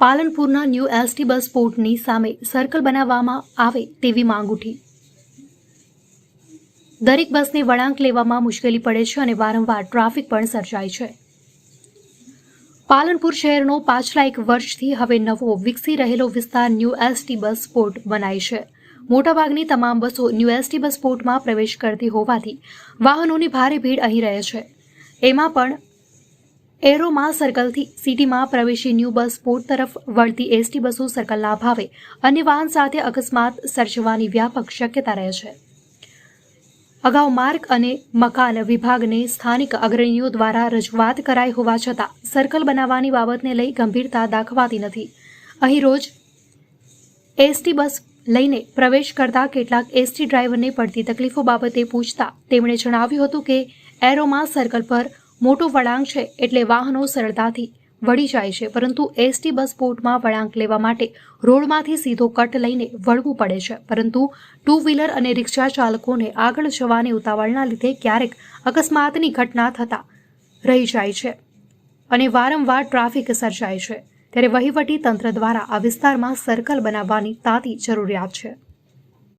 પાલનપુરના new ST bus પોર્ટની સામે circle બનાવવામાં આવે તેવી માંગ ઉઠી. દરેક બસને વળાંક લેવામાં મુશ્કેલી પડે છે અને વારંવાર ટ્રાફિક પણ સર્જાય છે. પાલનપુર શહેરનો પાછલા એક વર્ષથી હવે નવો વિકસી રહેલો વિસ્તાર ન્યૂ એસટી બસ પોર્ટ બનાય છે. મોટાભાગની તમામ બસો ન્યૂ એસટી બસ પોર્ટમાં પ્રવેશ કરતી હોવાથી વાહનોની ભારે ભીડ અહીં રહે છે. એમાં પણ એરોમાં સર્કલથી સિટીમાં પ્રવેશી ન્યૂ બસ પોર્ટ તરફ વળતી એસટી બસો સર્કલના અભાવે અન્ય વાહન સાથે અકસ્માત સર્જવાની વ્યાપક શક્યતા રહે છે. અગાઉ માર્ગ અને મકાન વિભાગને સ્થાનિક અગ્રણીઓ દ્વારા રજૂઆત કરાઈ હોવા છતાં સર્કલ બનાવવાની બાબતને લઈ ગંભીરતા દાખવાતી નથી. અહીં રોજ એસટી બસ લઈને પ્રવેશ કરતા કેટલાક એસટી ડ્રાઈવરને પડતી તકલીફો બાબતે પૂછતા તેમણે જણાવ્યું હતું કે એરોમાં સર્કલ પર મોટો વળાંક છે એટલે વાહનો સરળતાથી વળી જાય છે, પરંતુ એસટી બસ પોર્ટમાં વળાંક લેવા માટે રોડમાંથી સીધો કટ લઈને વળવું પડે છે. પરંતુ ટુ વ્હીલર અને રિક્ષા ચાલકોને આગળ જવાની ઉતાવળના લીધે ક્યારેક અકસ્માતની ઘટના થતા રહી જાય છે અને વારંવાર ટ્રાફિક સર્જાય છે. ત્યારે વહીવટી તંત્ર દ્વારા આ વિસ્તારમાં સર્કલ બનાવવાની તાતી જરૂરિયાત છે.